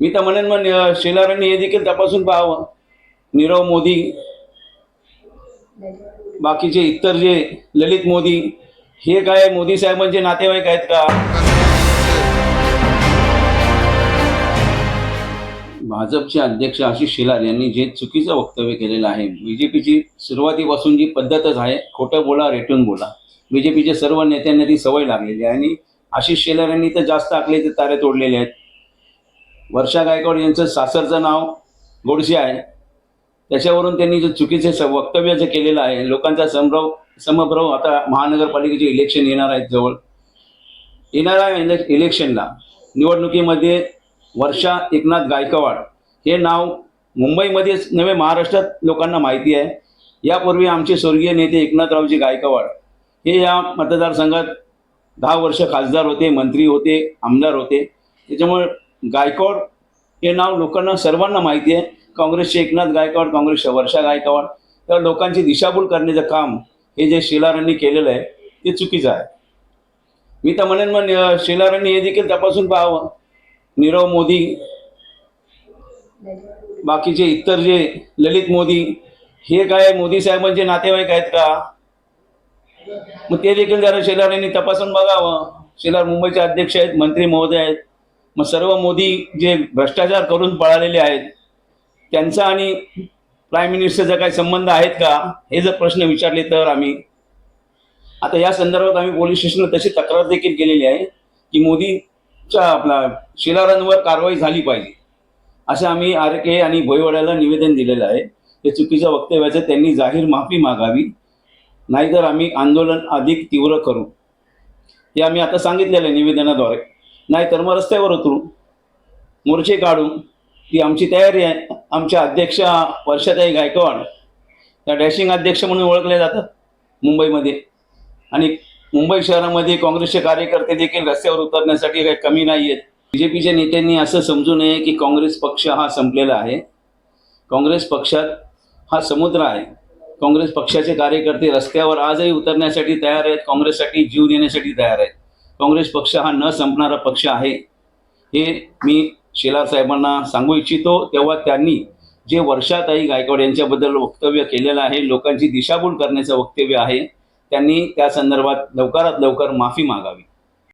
मी तर म्हणेन मग अं, शेलारांनी हे देखील तपासून पाहावं. नीरव मोदी बाकीचे इतर जे ललित मोदी हे काय मोदी साहेबांचे नातेवाईक आहेत का? भाजपचे अध्यक्ष आशिष शेलार यांनी जे चुकीचं वक्तव्य केलेलं आहे बीजेपीची सुरुवातीपासून जी पद्धतच आहे खोटं बोला रेटून बोला. बीजेपीच्या सर्व नेत्यांना ती सवय लागलेली आहे आणि आशिष शेलार यांनी तर जास्त आखलेचे तारे तोडलेले आहेत. वर्षा गायकवाड यांचं सासरचं नाव गोडसे आहे. त्याच्यावरून त्यांनी जे चुकीचे स- वक्तव्य जे केलेलं आहे लोकांचा संभ्रम समभ्रव आता महानगरपालिकेचे इलेक्शन येणार आहेत जवळ. येणाऱ्या इले इलेक्शनला निवडणुकीमध्ये वर्षा एकनाथ गायकवाड हे नाव मुंबईमध्येच नव्हे महाराष्ट्रात लोकांना माहिती आहे. यापूर्वी आमचे स्वर्गीय नेते एकनाथरावजी गायकवाड हे या मतदारसंघात दहा वर्ष खासदार होते मंत्री होते आमदार होते. त्याच्यामुळे गायकवाड हे नाव लोकांना सर्वांना माहिती आहे. काँग्रेसचे एकनाथ गायकवाड काँग्रेसच्या वर्षा गायकवाड. तर लोकांची दिशाभूल करण्याचं काम हे जे शेलारांनी केलेलं आहे ते चुकीचं आहे. मी तर म्हणेन मग अं, शेलारांनी हे देखील तपासून पाहावं. नीरव मोदी बाकीचे इतर जे ललित मोदी हे काय मोदी साहेबांचे नातेवाईक आहेत का? मग ते देखील जरा शेलार यांनी तपासून बघावं. शेलार मुंबईचे अध्यक्ष आहेत मंत्री महोदय आहेत. मग सर्व मोदी जे भ्रष्टाचार करून पळालेले आहेत त्यांचा आणि प्राईम मिनिस्टरचा काही संबंध आहेत का? हे जर प्रश्न विचारले तर आम्ही आता या संदर्भात आम्ही पोलीस स्टेशनला तशी तक्रार देखील केलेली आहे की मोदीच्या आपला शिलारांवर कारवाई झाली पाहिजे. असं आम्ही आर के आणि भोईवाड्याला निवेदन दिलेलं आहे. ते चुकीच्या वक्तव्याचं त्यांनी जाहीर माफी मागावी. नाहीतर आम्ही आंदोलन अधिक तीव्र करू. हे आम्ही आता सांगितलेलं आहे निवेदनाद्वारे. नाहीतर मग रस्त्यावर उतरू. मोर्चे काढू ती आमची तयारी आहे. आमच्या अध्यक्ष वर्षाताई गायकवाड त्या डॅशिंग अध्यक्ष म्हणून ओळखले जातात मुंबईमध्ये. आणि मुंबई शहरामध्ये काँग्रेसचे कार्यकर्ते देखील रस्त्यावर उतरण्यासाठी काही कमी नाही आहेत. बी जे पीच्या नेत्यांनी असं समजू नये की काँग्रेस पक्ष हा संपलेला आहे. काँग्रेस पक्षात हा समुद्र आहे. काँग्रेस पक्षाचे कार्यकर्ते रस्त्यावर आजही उतरण्यासाठी तयार आहेत. काँग्रेससाठी जीव देण्यासाठी तयार आहेत. काँग्रेस पक्ष हा न संपणारा पक्ष आहे. हे मी शेलार साहेबांना सांगू इच्छितो. तेव्हा त्यांनी जे वर्षाताई गायकवाड यांच्याबद्दल वक्तव्य केलेलं आहे लोकांची दिशाभूल करण्याचं वक्तव्य आहे त्यांनी त्या संदर्भात लवकरात लवकर माफी मागावी.